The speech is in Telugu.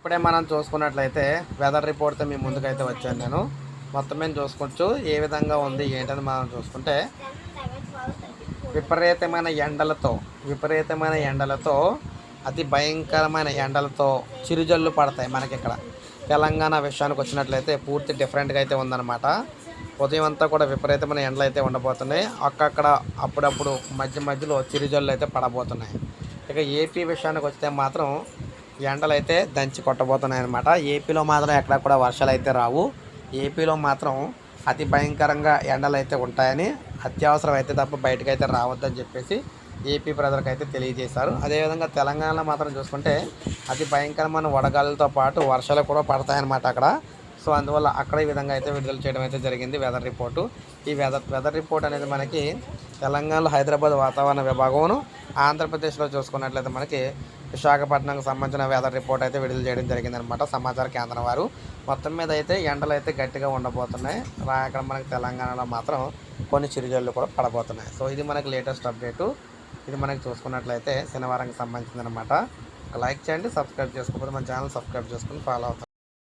ఇప్పుడే మనం చూసుకున్నట్లయితే వెదర్ రిపోర్ట్తో మీ ముందుకైతే వచ్చాను నేను. మొత్తం మేము చూసుకోవచ్చు ఏ విధంగా ఉంది ఏంటని మనం చూసుకుంటే విపరీతమైన ఎండలతో విపరీతమైన ఎండలతో అతి భయంకరమైన ఎండలతో చిరుజల్లు పడతాయి మనకి ఇక్కడ. తెలంగాణ విషయానికి వచ్చినట్లయితే పూర్తి డిఫరెంట్గా అయితే ఉందన్నమాట. ఉదయం అంతా కూడా విపరీతమైన ఎండలు అయితే ఉండబోతున్నాయి. అక్కడక్కడ అప్పుడప్పుడు మధ్య మధ్యలో చిరుజల్లు అయితే పడబోతున్నాయి. ఇక ఏపీ విషయానికి వస్తే మాత్రం ఎండలు అయితే దంచి కొట్టబోతున్నాయి అనమాట ఏపీలో మాత్రం ఎక్కడ కూడా వర్షాలు అయితే రావు. ఏపీలో మాత్రం అతి భయంకరంగా ఎండలు అయితే ఉంటాయని అత్యవసరం అయితే తప్ప బయటకు అయితే రావద్దని చెప్పేసి ఏపీ ప్రజలకు అయితే తెలియజేశారు. అదేవిధంగా తెలంగాణలో మాత్రం చూసుకుంటే అతి భయంకరమైన వడగాలులతో పాటు వర్షాలు కూడా పడతాయన్నమాట అక్కడ. సో అందువల్ల అక్కడ ఈ విధంగా అయితే విడుదల చేయడం అయితే జరిగింది వెదర్ రిపోర్టు. ఈ వెదర్ వెదర్ రిపోర్ట్ అనేది మనకి తెలంగాణలో హైదరాబాద్ వాతావరణ విభాగమును ఆంధ్రప్రదేశ్లో చూసుకున్నట్లయితే మనకి విశాఖపట్నంకి సంబంధించిన వెదర్ రిపోర్ట్ అయితే విడుదల చేయడం జరిగిందనమాట సమాచార కేంద్రం వారు. మొత్తం మీద అయితే ఎండలు అయితే గట్టిగా ఉండబోతున్నాయి. రా మనకి తెలంగాణలో మాత్రం కొన్ని చిరుజల్లు కూడా పడబోతున్నాయి. సో ఇది మనకి లేటెస్ట్ అప్డేటు ఇది మనకి చూసుకున్నట్లయితే శనివారంకి సంబంధించింది అనమాట లైక్ చేయండి సబ్స్క్రైబ్ చేసుకోకపోతే మన ఛానల్ సబ్స్క్రైబ్ చేసుకుని ఫాలో అవుతాం